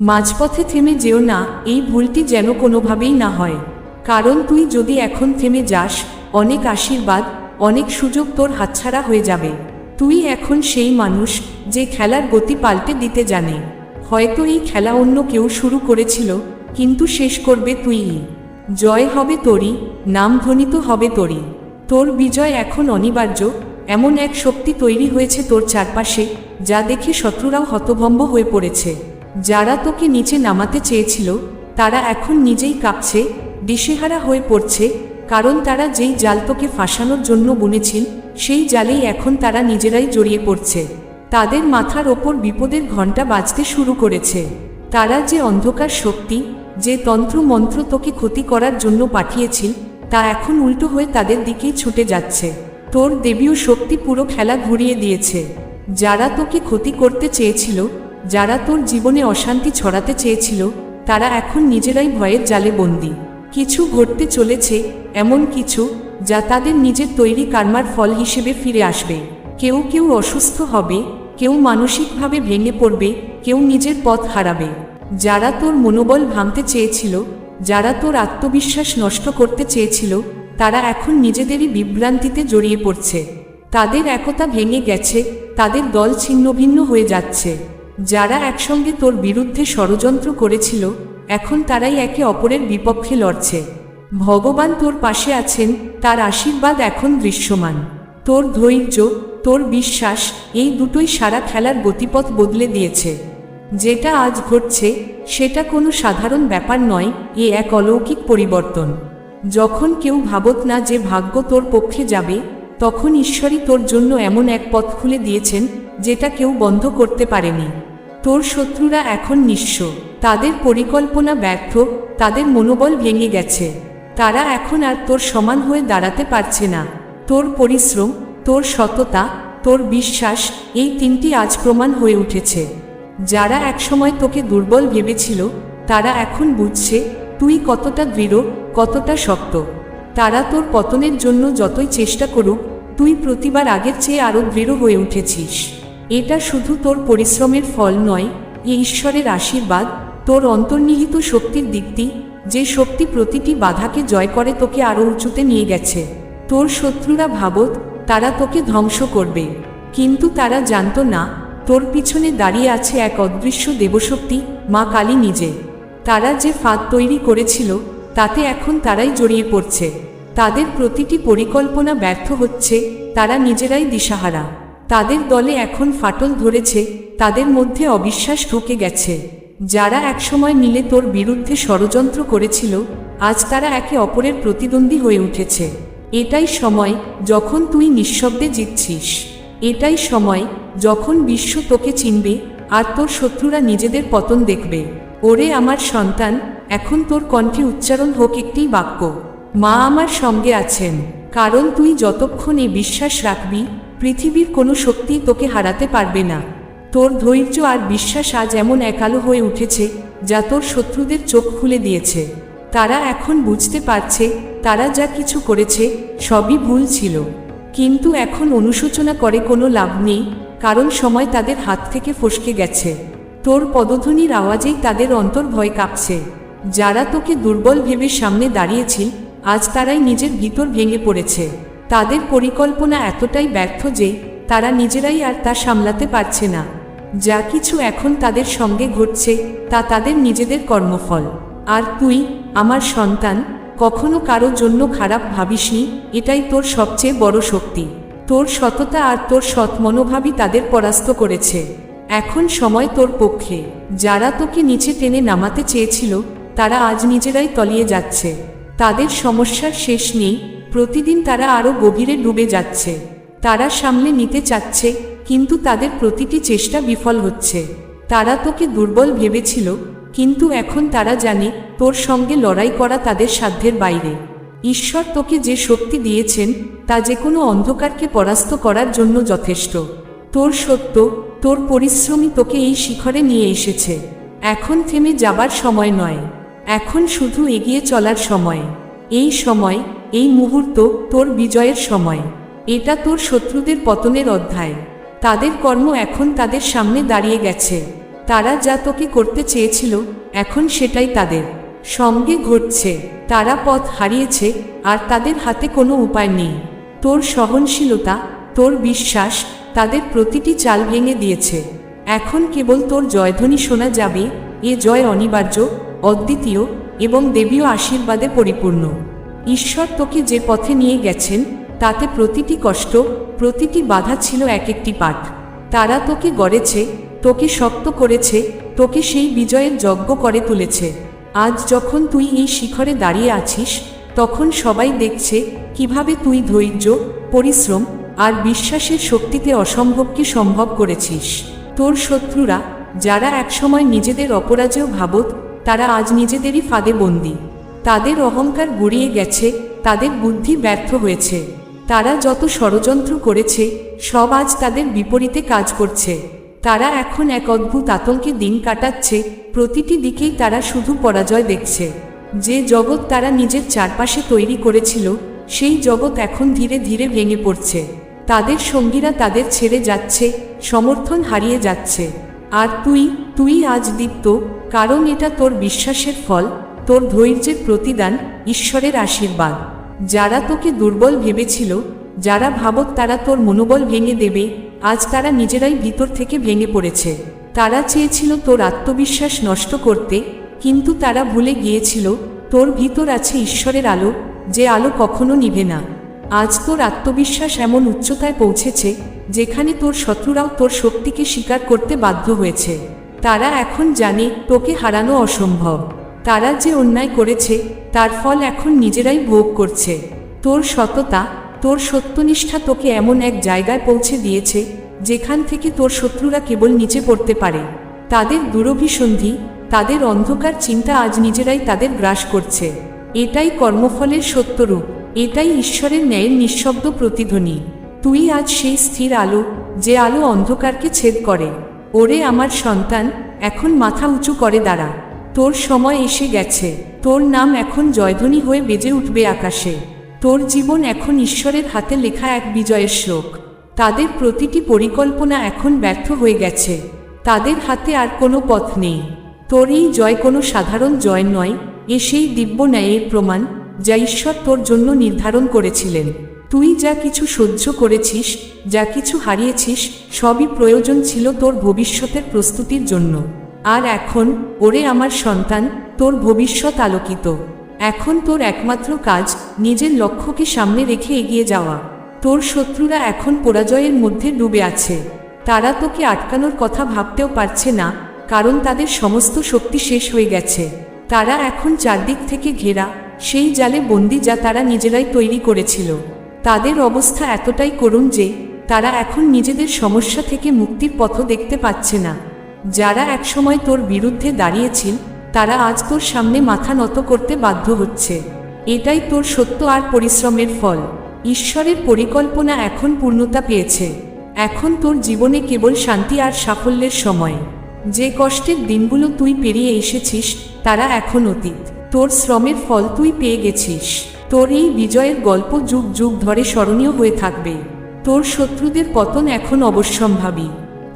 মাঝপথে থেমে যেও না, এই ভুলটি যেন কোনোভাবেই না হয়। কারণ তুই যদি এখন থেমে যাস, অনেক আশীর্বাদ, অনেক সুযোগ তোর হাতছাড়া হয়ে যাবে। তুই এখন সেই মানুষ যে খেলার গতি পাল্টে দিতে জানে। হয়তো এই খেলা অন্য কেউ শুরু করেছিল, কিন্তু শেষ করবে তুই জয় হবে তোরই, নাম ধ্বনিত হবে তোরই। তোর বিজয় এখন অনিবার্য, এমন এক শক্তি তৈরি হয়েছে তোর চারপাশে, যা দেখে শত্রুরাও হতভম্ব হয়ে পড়েছে। যারা তোকে নিচে নামাতে চেয়েছিল, তারা এখন নিজেই কাঁপছে, দিশেহারা হয়ে পড়ছে, কারণ তারা যেই জাল তোকে ফাঁসানোর জন্য বুনেছিল, সেই জালেই এখন তারা নিজেরাই জড়িয়ে পড়ছে। তাদের মাথার ওপর বিপদের ঘণ্টা বাজতে শুরু করেছে। তারা যে অন্ধকার শক্তি, যে তন্ত্র মন্ত্র তোকে ক্ষতি করার জন্য পাঠিয়েছিল, তা এখন উল্টো হয়ে তাদের দিকেই ছুটে যাচ্ছে। তোর দেবীয় শক্তি পুরো খেলা ঘুরিয়ে দিয়েছে। যারা তোকে ক্ষতি করতে চেয়েছিল যারা তোর জীবনে অশান্তি ছড়াতে চেয়েছিল, তারা এখন নিজেরাই ভয়ের জালে বন্দী। কিছু ঘটতে চলেছে, এমন কিছু যা তাদের নিজের তৈরি কার্মার ফল হিসেবে ফিরে আসবে। কেউ কেউ অসুস্থ হবে, কেউ মানসিকভাবে ভেঙে পড়বে, কেউ নিজের পথ হারাবে। যারা তোর মনোবল ভাঙতে চেয়েছিল, যারা তোর আত্মবিশ্বাস নষ্ট করতে চেয়েছিল, তারা এখন নিজেদেরই বিভ্রান্তিতে জড়িয়ে পড়ছে। তাদের একতা ভেঙে গেছে, তাদের দল ছিন্নভিন্ন হয়ে যাচ্ছে। যারা একসঙ্গে তোর বিরুদ্ধে ষড়যন্ত্র করেছিল, এখন তারাই একে অপরের বিপক্ষে লড়ছে। ভগবান তোর পাশে আছেন, তার আশীর্বাদ এখন দৃশ্যমান। তোর ধৈর্য, তোর বিশ্বাস, এই দুটোই সারা খেলার গতিপথ বদলে দিয়েছে। যেটা আজ ঘটছে, সেটা কোনো সাধারণ ব্যাপার নয়, এ এক অলৌকিক পরিবর্তন। যখন কেউ ভাবত না যে ভাগ্য তোর পক্ষে যাবে, তখন ঈশ্বরই তোর জন্য এমন এক পথ খুলে দিয়েছেন, যেটা কেউ বন্ধ করতে পারেনি। তোর শত্রুরা এখন নিঃস্ব। তাদের পরিকল্পনা ব্যর্থ, তাদের মনোবল ভেঙে গেছে। তারা এখন আর তোর সমান হয়ে দাঁড়াতে পারছে না। তোর পরিশ্রম, তোর সততা, তোর বিশ্বাস, এই তিনটি আজ প্রমাণ হয়ে উঠেছে। যারা একসময় তোকে দুর্বল ভেবেছিল, তারা এখন বুঝছে, তুই কতটা দৃঢ়, কতটা শক্ত। তারা তোর পতনের জন্য যতই চেষ্টা করুক, তুই প্রতিবার আগের চেয়ে আরও দৃঢ় হয়ে উঠেছিস। এটা শুধু তোর পরিশ্রমের ফল নয়, এ ঈশ্বরের আশীর্বাদ, তোর অন্তর্নিহিত শক্তির দিকটি যে শক্তি প্রতিটি বাধাকে জয় করে তোকে আরও উঁচুতে নিয়ে গেছে। তোর শত্রুরা ভাবত, তারা তোকে ধ্বংস করবে। কিন্তু তারা জানতো না, তোর পিছনে দাঁড়িয়ে আছে এক অদৃশ্য দেবশক্তি, মা কালী নিজে। তারা যে ফাঁদ তৈরি করেছিল, তাতে এখন তারাই জড়িয়ে পড়ছে। তাদের প্রতিটি পরিকল্পনা ব্যর্থ হচ্ছে, তারা নিজেরাই দিশাহারা। তাদের দলে এখন ফাটল ধরেছে, তাদের মধ্যে অবিশ্বাস ঢুকে গেছে। যারা একসময় মিলে তোর বিরুদ্ধে ষড়যন্ত্র করেছিল, আজ তারা একে অপরের প্রতিদ্বন্দ্বী হয়ে উঠেছে। এটাই সময় যখন তুই নিঃশব্দে জিতছিস। এটাই সময় যখন বিশ্ব তোকে চিনবে, আর তোর শত্রুরা নিজেদের পতন দেখবে। ওরে আমার সন্তান, এখন তোর কণ্ঠে উচ্চারণ হোক একটি বাক্য। মা আমার সঙ্গে আছেন, কারণ তুই যতক্ষণ এই বিশ্বাস রাখবি পৃথিবীর কোনো শক্তি তোকে হারাতে পারবে না। তোর ধৈর্য আর বিশ্বাস আজ এমন একালো হয়ে উঠেছে, যা তোর শত্রুদের চোখ খুলে দিয়েছে। তারা এখন বুঝতে পারছে, তারা যা কিছু করেছে, সবই ভুল ছিল। কিন্তু এখন অনুশোচনা করে কোনো লাভ নেই, কারণ সময় তাদের হাত থেকে ফসকে গেছে। তোর পদধ্বনির আওয়াজেই তাদের অন্তর ভয় কাঁপছে। যারা তোকে দুর্বল ভেবে সামনে দাঁড়িয়েছিল, আজ তারাই নিজের ভিতর ভেঙে পড়েছে। তাদের পরিকল্পনা এতটাই ব্যর্থ যে, তারা নিজেরাই আর তা সামলাতে পারছে না। যা কিছু এখন তাদের সঙ্গে ঘটছে, তা তাদের নিজেদের কর্মফল। আর তুই, আমার সন্তান, কখনো কারও জন্য খারাপ ভাবিসনি, এটাই তোর সবচেয়ে বড় শক্তি। তোর সততা আর তোর সৎ মনোভাবই তাদের পরাস্ত করেছে। এখন সময় তোর পক্ষে। যারা তোকে নিচে টেনে নামাতে চেয়েছিল, তারা আজ নিজেরাই তলিয়ে যাচ্ছে। তাদের সমস্যার শেষ নেই প্রতিদিন তারা আরও গভীরে ডুবে যাচ্ছে। তারা সামনে নিতে চাচ্ছে, কিন্তু তাদের প্রতিটি চেষ্টা বিফল হচ্ছে। তারা তোকে দুর্বল ভেবেছিল, কিন্তু এখন তারা জানে, তোর সঙ্গে লড়াই করা তাদের সাধ্যের বাইরে। ঈশ্বর তোকে যে শক্তি দিয়েছেন, তা যে কোনো অন্ধকারকে পরাস্ত করার জন্য যথেষ্ট। তোর সত্য, তোর পরিশ্রমই তোকে এই শিখরে নিয়ে এসেছে। এখন থেমে যাবার সময় নয়। এখন শুধু এগিয়ে চলার সময়। এই সময় এই মুহূর্ত তোর বিজয়ের সময়। এটা তোর শত্রুদের পতনের অধ্যায়। তাদের কর্ম এখন তাদের সামনে দাঁড়িয়ে গেছে। তারা যা তোকে করতে চেয়েছিল, এখন সেটাই তাদের। সঙ্গে ঘটছে, তারা পথ হারিয়েছে, আর তাদের হাতে কোনো উপায় নেই। তোর সহনশীলতা, তোর বিশ্বাস, তাদের প্রতিটি চাল ভেঙে দিয়েছে। এখন কেবল তোর জয়ধ্বনি শোনা যাবে, এ জয় অনিবার্য, অদ্বিতীয়, এবং দেবীয় আশীর্বাদে পরিপূর্ণ। ঈশ্বর তোকে যে পথে নিয়ে গেছেন, তাতে প্রতিটি কষ্ট, প্রতিটি বাধা ছিল এক একটি পাঠ। তারা তোকে গড়েছে, তোকে শক্ত করেছে, তোকে সেই বিজয়ের যজ্ঞ করে তুলেছে। আজ যখন তুই এই শিখরে দাঁড়িয়ে আছিস, তখন সবাই দেখছে কীভাবে তুই ধৈর্য, পরিশ্রম আর বিশ্বাসের শক্তিতে অসম্ভবকে সম্ভব করেছিস। তোর শত্রুরা, যারা একসময় নিজেদের অপরাজেয় ভাবত, তারা আজ নিজেদেরই ফাঁদে বন্দী। তাদের অহংকার গুড়িয়ে গেছে, তাদের বুদ্ধি ব্যর্থ হয়েছে। তারা যত ষড়যন্ত্র করেছে, সব আজ তাদের বিপরীতে কাজ করছে। তারা এখন এক অদ্ভুত আতঙ্কে দিন কাটাচ্ছে, প্রতিটি দিকেই তারা শুধু পরাজয় দেখছে। যে জগৎ তারা নিজের চারপাশে তৈরি করেছিল, সেই জগৎ এখন ধীরে ধীরে ভেঙে পড়ছে। তাদের সঙ্গীরা তাদের ছেড়ে যাচ্ছে, সমর্থন হারিয়ে যাচ্ছে। আর তুই তুই আজ দীপ্ত, কারণ এটা তোর বিশ্বাসের ফল। তোর ধৈর্যের প্রতিদান ঈশ্বরের আশীর্বাদ। যারা তোকে দুর্বল ভেবেছিল, যারা ভাবত তারা তোর মনোবল ভেঙে দেবে, আজ তারা নিজেরাই ভিতর থেকে ভেঙে পড়েছে। তারা চেয়েছিল তোর আত্মবিশ্বাস নষ্ট করতে, কিন্তু তারা ভুলে গিয়েছিল, তোর ভিতর আছে ঈশ্বরের আলো, যে আলো কখনো নিভে না। আজ তোর আত্মবিশ্বাস এমন উচ্চতায় পৌঁছেছে, যেখানে তোর শত্রুরাও তোর শক্তিকে স্বীকার করতে বাধ্য হয়েছে। তারা এখন জানে, তোকে হারানো অসম্ভব। তারা যে অন্যায় করেছে, তার ফল এখন নিজেরাই ভোগ করছে। তোর সততা, তোর সত্যনিষ্ঠা তোকে এমন এক জায়গায় পৌঁছে দিয়েছে, যেখান থেকে তোর শত্রুরা কেবল নিচে পড়তে পারে। তাদের দুরভিসন্ধি, তাদের অন্ধকার চিন্তা আজ নিজেরাই তাদের গ্রাস করছে। এটাই কর্মফলের সত্যরূপ, এটাই ঈশ্বরের ন্যায়ের নিঃশব্দ প্রতিধ্বনি। তুই আজ সেই স্থির আলো, যে আলো অন্ধকারকে ছেদ করে। ওরে আমার সন্তান, এখন মাথা উঁচু করে দাঁড়া। তোর সময় এসে গেছে। তোর নাম এখন জয়ধ্বনি হয়ে বেজে উঠবে আকাশে। তোর জীবন এখন ঈশ্বরের হাতে লেখা এক বিজয়ের শ্লোক। তাদের প্রতিটি পরিকল্পনা এখন ব্যর্থ হয়ে গেছে। তাদের হাতে আর কোনো পথ নেই। তোর এই জয় কোনো সাধারণ জয় নয়, এ সেই দিব্য ন্যায়ের প্রমাণ, যা ঈশ্বর তোর জন্য নির্ধারণ করেছিলেন। তুই যা কিছু সহ্য করেছিস, যা কিছু হারিয়েছিস, সবই প্রয়োজন ছিল তোর ভবিষ্যতের প্রস্তুতির জন্য। আর এখন ওরে আমার সন্তান, তোর ভবিষ্যৎ আলোকিত। এখন তোর একমাত্র কাজ নিজের লক্ষ্যকে সামনে রেখে এগিয়ে যাওয়া। তোর শত্রুরা এখন পরাজয়ের মধ্যে ডুবে আছে। তারা তোকে আটকানোর কথা ভাবতেও পারছে না, কারণ তাদের সমস্ত শক্তি শেষ হয়ে গেছে। তারা এখন চারদিক থেকে ঘেরা, সেই জালে বন্দি যা তারা নিজেরাই তৈরি করেছিল। তাদের অবস্থা এতটাই করুণ যে, তারা এখন নিজেদের সমস্যা থেকে মুক্তির পথ দেখতে পাচ্ছে না। যারা একসময় তোর বিরুদ্ধে দাঁড়িয়েছিল, তারা আজ তোর সামনে মাথা নত করতে বাধ্য হচ্ছে। এটাই তোর সত্য আর পরিশ্রমের ফল। ঈশ্বরের পরিকল্পনা এখন পূর্ণতা পেয়েছে। এখন তোর জীবনে কেবল শান্তি আর সাফল্যের সময়। যে কষ্টের দিনগুলো তুই পেরিয়ে এসেছিস, তারা এখন অতীত। তোর শ্রমের ফল তুই পেয়ে গেছিস। তোর এই বিজয়ের গল্প যুগ যুগ ধরে স্মরণীয় হয়ে থাকবে। তোর শত্রুদের পতন এখন অবশ্যম্ভাবী।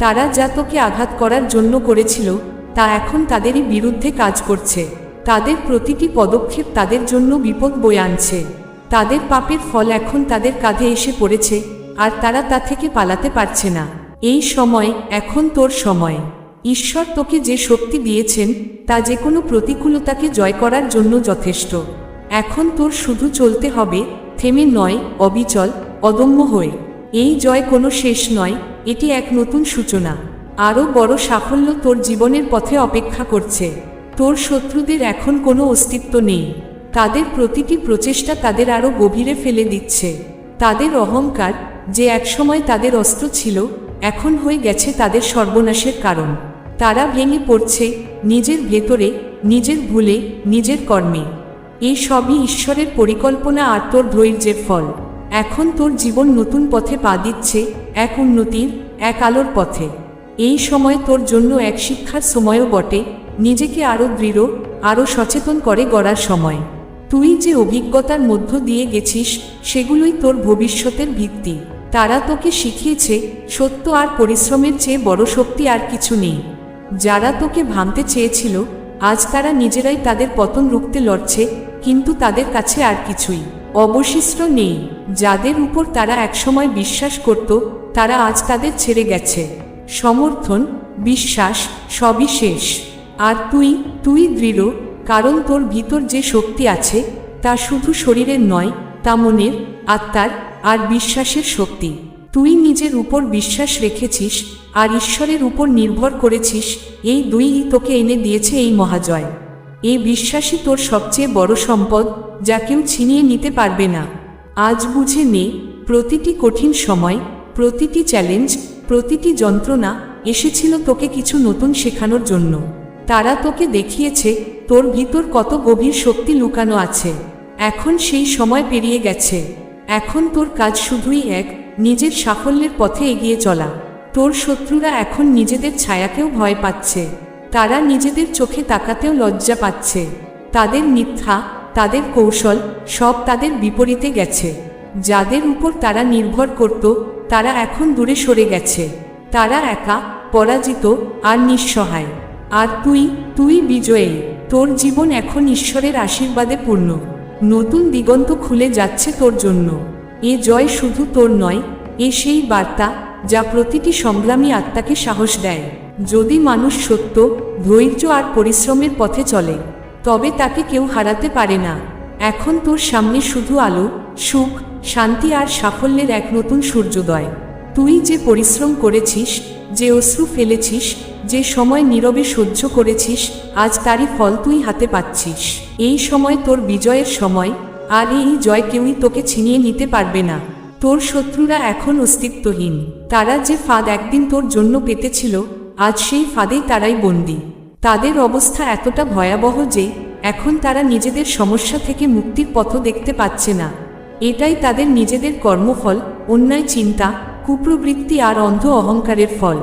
তারা যা তোকে আঘাত করার জন্য করেছিল, তা এখন তাদেরই বিরুদ্ধে কাজ করছে। তাদের প্রতিটি পদক্ষেপ তাদের জন্য বিপদ বয়ে আনছে। তাদের পাপের ফল এখন তাদের কাঁধে এসে পড়েছে, আর তারা তা থেকে পালাতে পারছে না। এই সময়, এখন তোর সময়। ঈশ্বর তোকে যে শক্তি দিয়েছেন, তা যে কোনো প্রতিকূলতাকে জয় করার জন্য যথেষ্ট। এখন তোর শুধু চলতে হবে, থেমে নয়, অবিচল, অদম্য হয়ে। এই জয় কোনো শেষ নয় এটি এক নতুন সূচনা। আরও বড় সাফল্য তোর জীবনের পথে অপেক্ষা করছে। তোর শত্রুদের এখন কোনো অস্তিত্ব নেই। তাদের প্রতিটি প্রচেষ্টা তাদের আরও গভীরে ফেলে দিচ্ছে। তাদের অহংকার, যে একসময় তাদের অস্ত্র ছিল, এখন হয়ে গেছে তাদের সর্বনাশের কারণ। তারা ভেঙে পড়ছে নিজের ভেতরে, নিজের ভুলে, নিজের কর্মে। এই সবই ঈশ্বরের পরিকল্পনা আর তোর ধৈর্যের ফল। এখন তোর জীবন নতুন পথে পা দিচ্ছে, এক উন্নতির, এক আলোর পথে। এই সময় তোর জন্য এক শিক্ষার সময়ও বটে, নিজেকে আরও দৃঢ় আরও সচেতন করে গড়ার সময়। তুই যে অভিজ্ঞতার মধ্য দিয়ে গেছিস, সেগুলোই তোর ভবিষ্যতের ভিত্তি। তারা তোকে শিখিয়েছে, সত্য আর পরিশ্রমের চেয়ে বড় শক্তি আর কিছু নেই। যারা তোকে ভাঙতে চেয়েছিল, আজ তারা নিজেরাই তাদের পতন রুখতে লড়ছে, কিন্তু তাদের কাছে আর কিছুই। অবশিষ্ট নেই, যাদের উপর তারা একসময় বিশ্বাস করত, তারা আজ তাদের ছেড়ে গেছে। সমর্থন, বিশ্বাস, সবই শেষ। আর তুই তুই দৃঢ়, কারণ তোর ভিতর যে শক্তি আছে, তা শুধু শরীরের নয়, তা মনের, আত্মার, আর বিশ্বাসের শক্তি। তুই নিজের উপর বিশ্বাস রেখেছিস, আর ঈশ্বরের উপর নির্ভর করেছিস, এই দুইই তোকে এনে দিয়েছে এই মহাজয়। এই বিশ্বাসই তোর সবচেয়ে বড় সম্পদ, যা কেউ ছিনিয়ে নিতে পারবে না। আজ বুঝে নে, প্রতিটি কঠিন সময়, প্রতিটি চ্যালেঞ্জ প্রতিটি যন্ত্রণা এসেছিল তোকে কিছু নতুন শেখানোর জন্য। তারা তোকে দেখিয়েছে, তোর ভিতর কত গভীর শক্তি লুকানো আছে। এখন সেই সময় পেরিয়ে গেছে। এখন তোর কাজ শুধুই এক, নিজের সাফল্যের পথে এগিয়ে চলা। তোর শত্রুরা এখন নিজেদের ছায়াকেও ভয় পাচ্ছে। তারা নিজেদের চোখে তাকাতেও লজ্জা পাচ্ছে। তাদের মিথ্যা, তাদের কৌশল, সব তাদের বিপরীতে গেছে। যাদের উপর তারা নির্ভর করত, তারা এখন দূরে সরে গেছে। তারা একা, পরাজিত, আর নিঃসহায়। আর তুই তুই বিজয়ী। তোর জীবন এখন ঈশ্বরের আশীর্বাদে পূর্ণ। নতুন দিগন্ত খুলে যাচ্ছে তোর জন্য। এ জয় শুধু তোর নয়, এ সেই বার্তা যা প্রতিটি সংগ্রামী আত্মাকে সাহস দেয়। যদি মানুষ সত্য, ধৈর্য আর পরিশ্রমের পথে চলে, তবে তাকে কেউ হারাতে পারে না। এখন তোর সামনে শুধু আলো, সুখ, শান্তি আর সাফল্যের এক নতুন সূর্যোদয়। তুই যে পরিশ্রম করেছিস, যে অশ্রু ফেলেছিস, যে সময় নীরবে সহ্য করেছিস, আজ তারই ফল তুই হাতে পাচ্ছিস। এই সময় তোর বিজয়ের সময়, আর এই জয় কেউই তোকে ছিনিয়ে নিতে পারবে না। তোর শত্রুরা এখন অস্তিত্বহীন। তারা যে ফাঁদ একদিন তোর জন্য পেতেছিল আজ সেই ফাঁদেই তারাই বন্দী। তাদের অবস্থা এতটা ভয়াবহ যে, এখন তারা নিজেদের সমস্যা থেকে মুক্তির পথ দেখতে পাচ্ছে না। এটাই তাদের নিজেদের কর্মফল, অন্যায় চিন্তা, কুপ্রবৃত্তি আর অন্ধ অহংকারের ফল।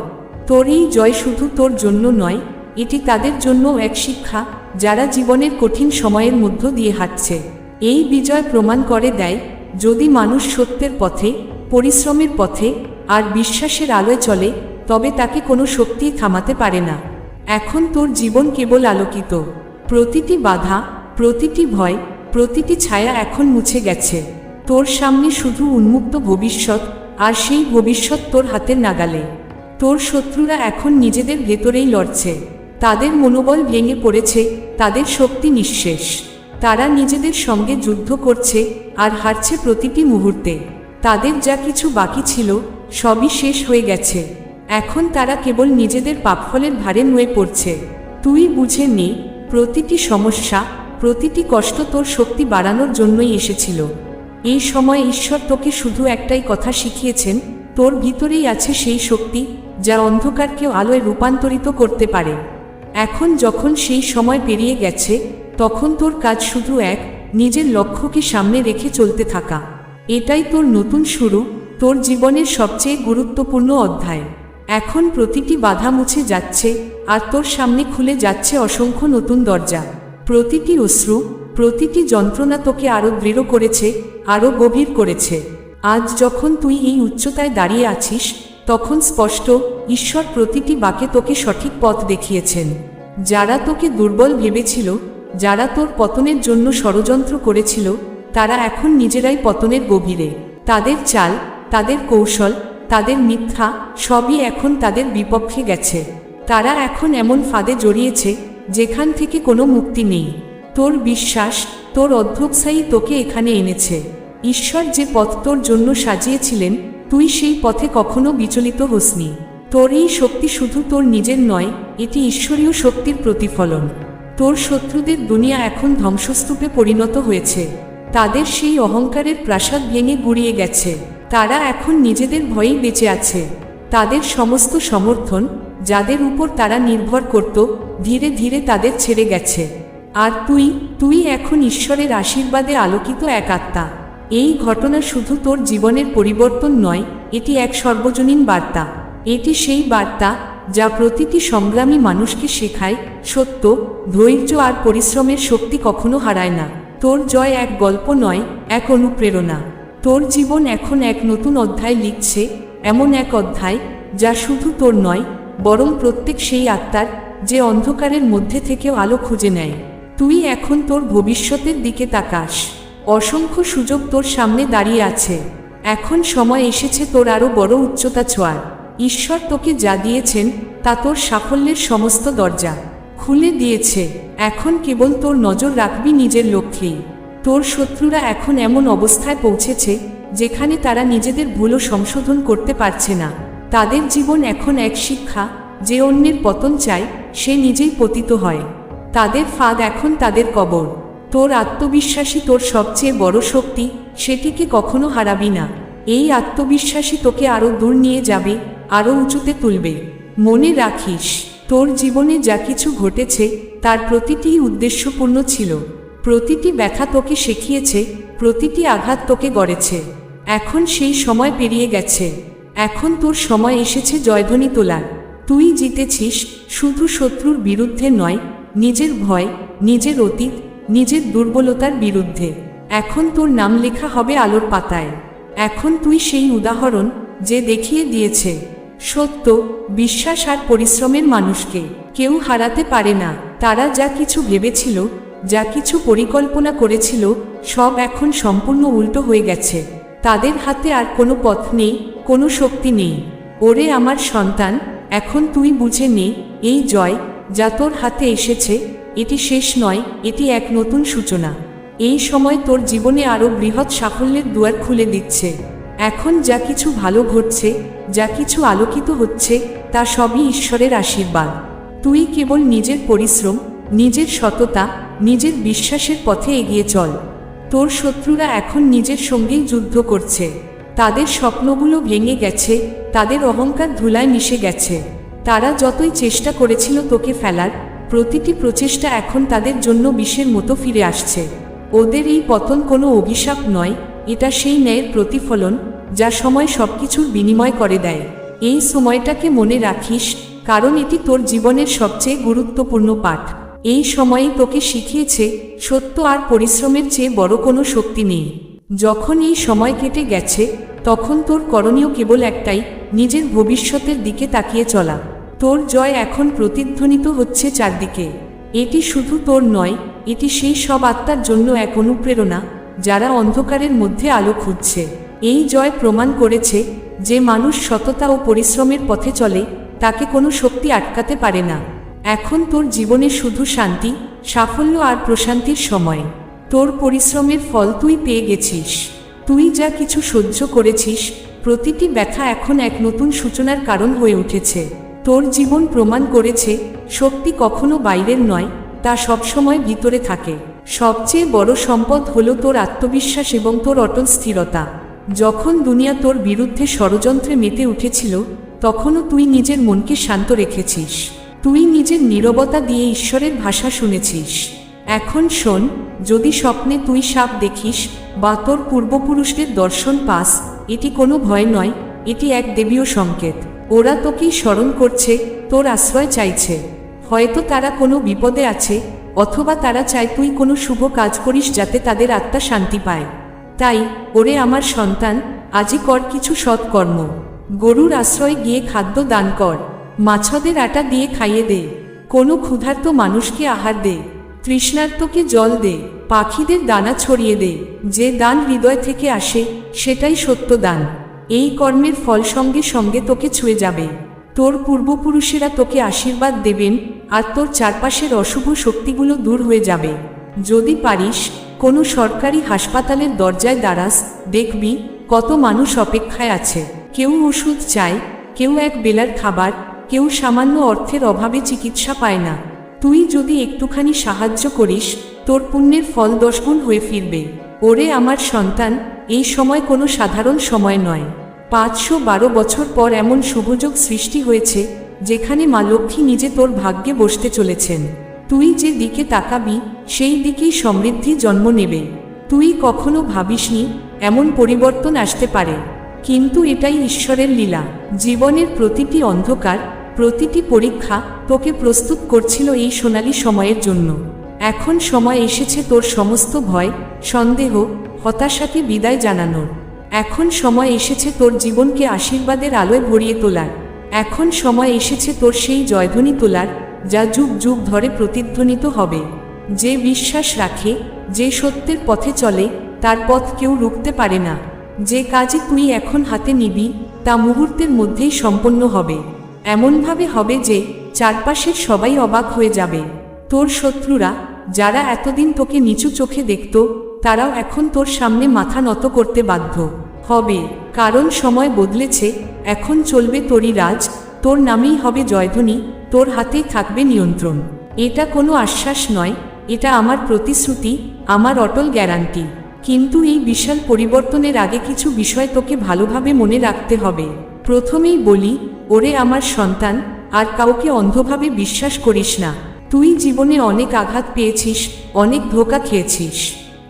তোর এই জয় শুধু তোর জন্য নয়, এটি তাদের জন্য এক শিক্ষা, যারা জীবনের কঠিন সময়ের মধ্য দিয়ে হাঁটছে। এই বিজয় প্রমাণ করে দেয়, যদি মানুষ সত্যের পথে, পরিশ্রমের পথে, আর বিশ্বাসের আলোয় চলে তবে তাকে কোনো শক্তি থামাতে পারে না। এখন তোর জীবন কেবল আলোকিত। প্রতিটি বাধা, প্রতিটি ভয়, প্রতিটি ছায়া এখন মুছে গেছে। তোর সামনে শুধু উন্মুক্ত ভবিষ্যৎ, আর সেই ভবিষ্যৎ তোর হাতের নাগালে। তোর শত্রুরা এখন নিজেদের ভেতরেই লড়ছে। তাদের মনোবল ভেঙে পড়েছে, তাদের শক্তি নিঃশেষ। তারা নিজেদের সঙ্গে যুদ্ধ করছে, আর হারছে প্রতিটি মুহূর্তে। তাদের যা কিছু বাকি ছিল, সবই শেষ হয়ে গেছে। এখন তারা কেবল নিজেদের পাপফলের ভারে নুয়ে পড়ছে। তুই বুঝে নে, প্রতিটি সমস্যা, প্রতিটি কষ্ট তোর শক্তি বাড়ানোর জন্যই এসেছিল। এই সময় ঈশ্বর তোকে শুধু একটাই কথা শিখিয়েছেন, তোর ভিতরেই আছে সেই শক্তি, যা অন্ধকারকেও আলোয় রূপান্তরিত করতে পারে। এখন যখন সেই সময় পেরিয়ে গেছে, তখন তোর কাজ শুধু এক, নিজের লক্ষ্যকে সামনে রেখে চলতে থাকা। এটাই তোর নতুন শুরু, তোর জীবনের সবচেয়ে গুরুত্বপূর্ণ অধ্যায়। এখন প্রতিটি বাধা মুছে যাচ্ছে, আর তোর সামনে খুলে যাচ্ছে অসংখ্য নতুন দরজা। প্রতিটি অশ্রু, প্রতিটি যন্ত্রণা তোকে আরও দৃঢ় করেছে আরও গভীর করেছে। আজ যখন তুই এই উচ্চতায় দাঁড়িয়ে আছিস, তখন স্পষ্ট ঈশ্বর প্রতিটি বাকে তোকে সঠিক পথ দেখিয়েছেন। যারা তোকে দুর্বল ভেবেছিল, যারা তোর পতনের জন্য ষড়যন্ত্র করেছিল, তারা এখন নিজেরাই পতনের গভীরে। তাদের চাল, তাদের কৌশল তাদের মিথ্যা সবই এখন তাদের বিপক্ষে গেছে। তারা এখন এমন ফাঁদে জড়িয়েছে, যেখান থেকে কোনো মুক্তি নেই। তোর বিশ্বাস, তোর অধ্যবসায়ী তোকে এখানে এনেছে। ঈশ্বর যে পথ তোর জন্য সাজিয়েছিলেন, তুই সেই পথে কখনো বিচলিত হোসনি। তোর এই শক্তি শুধু তোর নিজের নয়, এটি ঈশ্বরীয় শক্তির প্রতিফলন। তোর শত্রুদের দুনিয়া এখন ধ্বংসস্তূপে পরিণত হয়েছে। তাদের সেই অহংকারের প্রাসাদ ভেঙে গুড়িয়ে গেছে। তারা এখন নিজেদের ভয়েই বেঁচে আছে। তাদের সমস্ত সমর্থন, যাদের উপর তারা নির্ভর করত, ধীরে ধীরে তাদের ছেড়ে গেছে। আর তুই তুই এখন ঈশ্বরের আশীর্বাদে আলোকিত এক আত্মা। এই ঘটনা শুধু তোর জীবনের পরিবর্তন নয়, এটি এক সর্বজনীন বার্তা। এটি সেই বার্তা যা প্রতিটি সংগ্রামী মানুষকে শেখায়, সত্য, ধৈর্য আর পরিশ্রমের শক্তি কখনো হারায় না। তোর জয় এক গল্প নয়, এক অনুপ্রেরণা। তোর জীবন এখন এক নতুন অধ্যায় লিখছে, এমন এক অধ্যায়, যা শুধু তোর নয়, বরং প্রত্যেক সেই আত্মার, যে অন্ধকারের মধ্যে থেকেও আলো খুঁজে নেয়। তুই এখন তোর ভবিষ্যতের দিকে তাকাস। অসংখ্য সুযোগ তোর সামনে দাঁড়িয়ে আছে। এখন সময় এসেছে তোর আরও বড় উচ্চতা ছোঁয়ার। ঈশ্বর তোকে যা দিয়েছেন, তা তোর সাফল্যের সমস্ত দরজা খুলে দিয়েছে। এখন কেবল তোর নজর রাখবি নিজের লক্ষ্যেই। তোর শত্রুরা এখন এমন অবস্থায় পৌঁছেছে, যেখানে তারা নিজেদের ভুলও সংশোধন করতে পারছে না। তাদের জীবন এখন এক শিক্ষা, যে অন্যের পতন চায়, সে নিজেই পতিত হয়। তাদের ফাঁদ এখন তাদের কবর। তোর আত্মবিশ্বাসী তোর সবচেয়ে বড় শক্তি, সেটিকে কখনো হারাবি না। এই আত্মবিশ্বাসী তোকে আরও দূর নিয়ে যাবে, আরও উঁচুতে তুলবে। মনে রাখিস, তোর জীবনে যা কিছু ঘটেছে, তার প্রতিটিই উদ্দেশ্যপূর্ণ ছিল। প্রতিটি ব্যথা তোকে শিখিয়েছে, প্রতিটি আঘাত তোকে গড়েছে। এখন সেই সময় পেরিয়ে গেছে। এখন তোর সময় এসেছে জয়ধ্বনি তোলার। তুই জিতেছিস, শুধু শত্রুর বিরুদ্ধে নয়, নিজের ভয়, নিজের অতীত, নিজের দুর্বলতার বিরুদ্ধে। এখন তোর নাম লেখা হবে আলোর পাতায়। এখন তুই সেই উদাহরণ যে দেখিয়ে দিয়েছে। সত্য, বিশ্বাস আর পরিশ্রমের মানুষকে কেউ হারাতে পারে না। তারা যা কিছু ভেবেছিল যা কিছু পরিকল্পনা করেছিল, সব এখন সম্পূর্ণ উল্টো হয়ে গেছে। তাদের হাতে আর কোনো পথ নেই, কোনো শক্তি নেই। ওরে আমার সন্তান, এখন তুই বুঝে নে, এই জয় যা তোর হাতে এসেছে, এটি শেষ নয়, এটি এক নতুন সূচনা। এই সময় তোর জীবনে আরও বৃহৎ সাফল্যের দুয়ার খুলে দিচ্ছে। এখন যা কিছু ভালো ঘটছে, যা কিছু আলোকিত হচ্ছে, তা সবই ঈশ্বরের আশীর্বাদ। তুই কেবল নিজের পরিশ্রম নিজের সততা, নিজের বিশ্বাসের পথে এগিয়ে চল। তোর শত্রুরা এখন নিজের সঙ্গেই যুদ্ধ করছে। তাদের স্বপ্নগুলো ভেঙে গেছে, তাদের অহংকার ধুলায় মিশে গেছে। তারা যতই চেষ্টা করেছিল তোকে ফেলার, প্রতিটি প্রচেষ্টা এখন তাদের জন্য বিষের মতো ফিরে আসছে। ওদের এই পতন কোনো অভিশাপ নয়, এটা সেই ন্যায়ের প্রতিফলন, যা সময় সবকিছুর বিনিময় করে দেয়। এই সময়টাকে মনে রাখিস, কারণ এটি তোর জীবনের সবচেয়ে গুরুত্বপূর্ণ পাঠ। এই সময়েই তোকে শিখিয়েছে সত্য আর পরিশ্রমের চেয়ে বড় কোনো শক্তি নেই। যখন এই সময় কেটে গেছে, তখন তোর করণীয় কেবল একটাই, নিজের ভবিষ্যতের দিকে তাকিয়ে চলা। তোর জয় এখন প্রতিধ্বনিত হচ্ছে চারদিকে। এটি শুধু তোর নয়, এটি সেই সব আত্মার জন্য এক অনুপ্রেরণা, যারা অন্ধকারের মধ্যে আলো খুঁজছে। এই জয় প্রমাণ করেছে যে মানুষ সততা ও পরিশ্রমের পথে চলে, তাকে কোনো শক্তি আটকাতে পারে না। এখন তোর জীবনে শুধু শান্তি, সাফল্য আর প্রশান্তির সময়। তোর পরিশ্রমের ফল তুই পেয়ে গেছিস। তুই যা কিছু সহ্য করেছিস, প্রতিটি ব্যথা এখন এক নতুন সূচনার কারণ হয়ে উঠেছে। তোর জীবন প্রমাণ করেছে, শক্তি কখনো বাইরের নয়, তা সবসময় ভিতরে থাকে। সবচেয়ে বড় সম্পদ হলো তোর আত্মবিশ্বাস এবং তোর অটল স্থিরতা। যখন দুনিয়া তোর বিরুদ্ধে ষড়যন্ত্রে মেতে উঠেছিল, তখনও তুই নিজের মনকে শান্ত রেখেছিস। তুই নিজের নীরবতা দিয়ে ঈশ্বরের ভাষা শুনেছিস। এখন শোন, যদি স্বপ্নে তুই সাপ দেখিস বা তোর পূর্বপুরুষদের দর্শন পাস, এটি কোনো ভয় নয়, এটি এক দেবীয় সংকেত। ওরা তোকেই স্মরণ করছে, তোর আশ্রয় চাইছে। হয়তো তারা কোনো বিপদে আছে, অথবা তারা চায় তুই কোনো শুভ কাজ করিস যাতে তাদের আত্মা শান্তি পায়। তাই, ওরে আমার সন্তান, আজই কর কিছু সৎকর্ম। গরুর আশ্রয় গিয়ে খাদ্য দান কর। মাছদের আটা দিয়ে খাইয়ে দে। কোনো ক্ষুধার্ত মানুষকে আহার দে। তৃষ্ণার্তকে জল দে। পাখিদের দানা ছড়িয়ে দে। যে দান হৃদয় থেকে আসে, সেটাই সত্য দান। এই কর্মের ফল সঙ্গে সঙ্গে তোকে ছুঁয়ে যাবে। তোর পূর্বপুরুষেরা তোকে আশীর্বাদ দেবেন আর তোর চারপাশের অশুভ শক্তিগুলো দূর হয়ে যাবে। যদি পারিস, কোনো সরকারি হাসপাতালের দরজায় দাঁড়াস, দেখবি কত মানুষ অপেক্ষায় আছে। কেউ ওষুধ চায়, কেউ এক বেলার খাবার কেউ সামান্য অর্থের অভাবে চিকিৎসা পায় না। তুই যদি একটুখানি সাহায্য করিস, তোর পুণ্যের ফল দশগুণ হয়ে ফিরবে। ওরে আমার সন্তান, এই সময় কোনো সাধারণ সময় নয়। পাঁচশো বারো বছর পর এমন শুভযোগ সৃষ্টি হয়েছে, যেখানে মা লক্ষ্মী নিজে তোর ভাগ্যে বসতে চলেছেন। তুই যে দিকে তাকাবি, সেই দিকেই সমৃদ্ধি জন্ম নেবে। তুই কখনো ভাবিসনি, এমন পরিবর্তন আসতে পারে। কিন্তু এটাই ঈশ্বরের লীলা। জীবনের প্রতিটি অন্ধকার প্রতিটি পরীক্ষা তোকে প্রস্তুত করছিল এই সোনালী সময়ের জন্য। এখন সময় এসেছে তোর সমস্ত ভয়, সন্দেহ, হতাশাকে বিদায় জানানোর। এখন সময় এসেছে তোর জীবনকে আশীর্বাদের আলোয় ভরিয়ে তোলার। এখন সময় এসেছে তোর সেই জয়ধ্বনি তোলার, যা যুগ যুগ ধরে প্রতিধ্বনিত হবে। যে বিশ্বাস রাখে, যে সত্যের পথে চলে, তার পথ কেউ রুখতে পারে না। যে কাজে তুই এখন হাতে নিবি, তা মুহূর্তের মধ্যেই সম্পন্ন হবে। এমনভাবে হবে যে চারপাশের সবাই অবাক হয়ে যাবে। তোর শত্রুরা, যারা এতদিন তোকে নিচু চোখে দেখত, তারাও এখন তোর সামনে মাথা নত করতে বাধ্য হবে। কারণ সময় বদলেছে, এখন চলবে তোরই রাজ, তোর নামেই হবে জয়ধ্বনি, তোর হাতেই থাকবে নিয়ন্ত্রণ। এটা কোনো আশ্বাস নয়, এটা আমার প্রতিশ্রুতি, আমার অটল গ্যারান্টি। কিন্তু এই বিশাল পরিবর্তনের আগে কিছু বিষয় তোকে ভালোভাবে মনে রাখতে হবে। প্রথমেই বলি, ওরে আমার সন্তান, আর কাউকে অন্ধভাবে বিশ্বাস করিস না। তুই জীবনে অনেক আঘাত পেয়েছিস, অনেক ধোকা খেয়েছিস।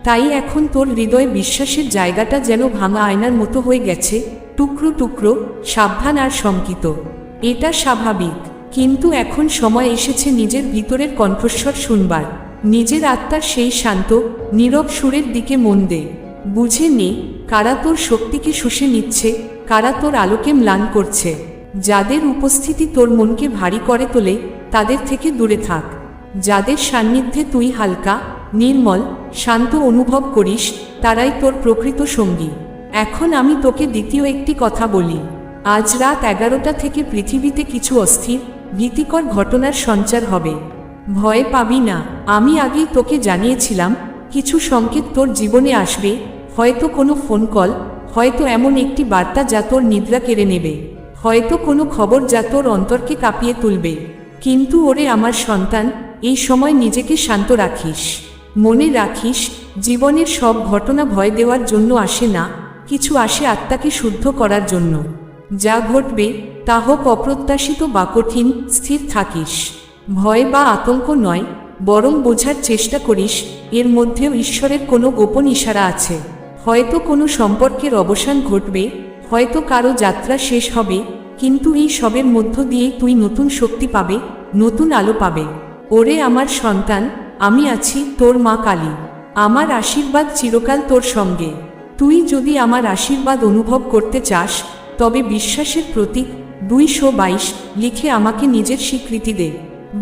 তাই এখন তোর হৃদয়ে বিশ্বাসের জায়গাটা যেন ভাঙা আয়নার মতো হয়ে গেছে, টুকরো টুকরো, সাবধান আর শঙ্কিত। এটা স্বাভাবিক, কিন্তু এখন সময় এসেছে নিজের ভিতরের কণ্ঠস্বর শুনবার। নিজের আত্মার সেই শান্ত, নীরব সুরের দিকে মন দে। বুঝে নে, কারা তোর শক্তিকে শুষে নিচ্ছে কারা তোর আলোকে ম্লান করছে? যাদের উপস্থিতি তোর মনকে ভারী করে তোলে, তাদের থেকে দূরে থাক। যাদের সান্নিধ্যে তুই হালকা, নির্মল, শান্ত অনুভব করিস, তারাই তোর প্রকৃত সঙ্গী। এখন আমি তোকে দ্বিতীয় একটি কথা বলি। আজ রাত এগারোটা থেকে পৃথিবীতে কিছু অস্থির, ভীতিকর ঘটনার সঞ্চার হবে। ভয় পাবি না। আমি আগেই তোকে জানিয়েছিলাম, কিছু সংকেত তোর জীবনে আসবে, হয়তো কোনো ফোন কল হয়তো এমন একটি বার্তা যা তোর নিদ্রা কেড়ে নেবে। হয়তো কোনো খবর যা তোর অন্তরকে কাঁপিয়ে তুলবে। কিন্তু ওরে আমার সন্তান, এই সময় নিজেকে শান্ত রাখিস। মনে রাখিস, জীবনের সব ঘটনা ভয় দেওয়ার জন্য আসে না, কিছু আসে আত্মাকে শুদ্ধ করার জন্য। যা ঘটবে, তা হোক অপ্রত্যাশিত বা কঠিন, স্থির থাকিস। ভয় বা আতঙ্ক নয়, বরং বোঝার চেষ্টা করিস, এর মধ্যেও ঈশ্বরের কোনো গোপন ইশারা আছে। হয়তো কোনো সম্পর্কের অবসান ঘটবে, হয়তো কারও যাত্রা শেষ হবে, কিন্তু এই সবের মধ্য দিয়ে তুই নতুন শক্তি পাবে, নতুন আলো পাবে। ওরে আমার সন্তান, আমি আছি তোর মা কালী। আমার আশীর্বাদ চিরকাল তোর সঙ্গে। তুই যদি আমার আশীর্বাদ অনুভব করতে চাস, তবে বিশ্বাসের প্রতীক দুইশো বাইশ লিখে আমাকে নিজের স্বীকৃতি দে।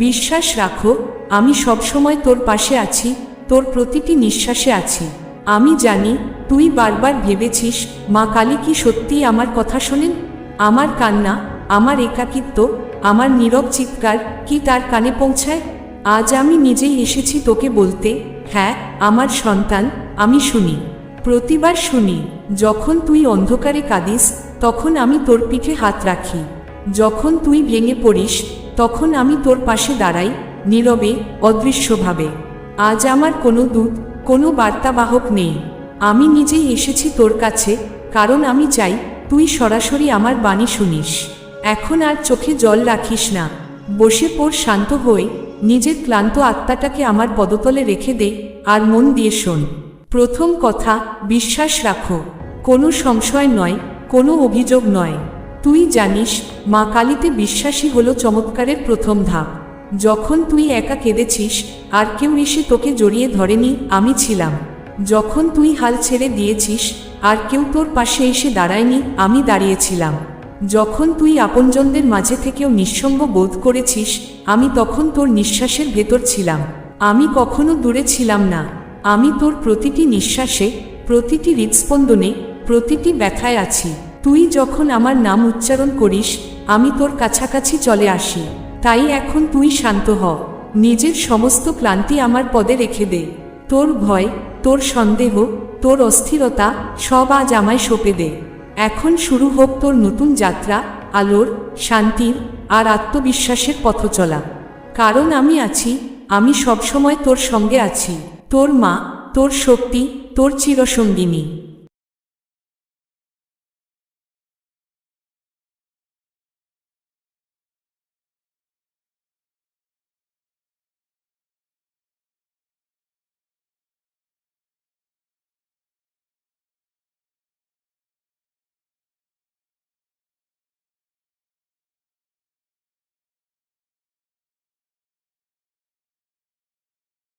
বিশ্বাস রাখো, আমি সবসময় তোর পাশে আছি, তোর প্রতিটি নিঃশ্বাসে আছি। আমি জানি তুই বারবার ভেবেছিস মা কালী কি সত্যিই আমার কথা শোনেন? আমার কান্না, আমার একাকিত্ব, আমার নীরব চিৎকার কি তার কানে পৌঁছায়? আজ আমি নিজেই এসেছি তোকে বলতে হ্যাঁ আমার সন্তান, আমি শুনি, প্রতিবার শুনি, যখন তুই অন্ধকারে কাঁদিস, তখন আমি তোর পিঠে হাত রাখি, যখন তুই ভেঙে পড়িস, তখন আমি তোর পাশে দাঁড়াই, নীরবে, অদৃশ্যভাবে, আজ আমার কোনো দূত, কোনো বার্তাবাহক নেই। আমি নিজেই এসেছি তোর কাছে, কারণ আমি চাই তুই সরাসরি আমার বাণী শুনিস। এখন আর চোখে জল রাখিস না। বসে পড়, শান্ত হয়ে নিজের ক্লান্ত আত্মাটাকে আমার পদতলে রেখে দে আর মন দিয়ে শোন। প্রথম কথা, বিশ্বাস রাখো। কোনো সংশয় নয়, কোনো অভিযোগ নয়। তুই জানিস, মা কালীতে বিশ্বাসী হলো চমৎকারের প্রথম ধাপ। যখন তুই একা কেঁদেছিস, আর কেউ এসে তোকে জড়িয়ে ধরেনি, আমি ছিলাম। যখন তুই হাল ছেড়ে দিয়েছিস, আর কেউ তোর পাশে এসে দাঁড়ায়নি, আমি দাঁড়িয়েছিলাম। যখন তুই আপনজনদের মাঝে থেকেও নিঃসঙ্গ বোধ করেছিস, আমি তখন তোর নিঃশ্বাসের ভেতর ছিলাম। আমি কখনো দূরে ছিলাম না। আমি তোর প্রতিটি নিঃশ্বাসে, প্রতিটি হৃদস্পন্দনে, প্রতিটি ব্যথায় আছি। তুই যখন আমার নাম উচ্চারণ করিস, আমি তোর কাছাকাছি চলে আসি। তাই এখন তুই শান্ত হ। নিজের সমস্ত ক্লান্তি আমার পদে রেখে দে। তোর ভয় তোর সন্দেহ, তোর অস্থিরতা সব আজ আমায় সঁপে দে। এখন শুরু হোক তোর নতুন যাত্রা, আলোর, শান্তির আর আত্মবিশ্বাসের পথ চলা। কারণ আমি আছি, আমি সবসময় তোর সঙ্গে আছি। তোর মা, তোর শক্তি, তোর চিরসঙ্গিনী।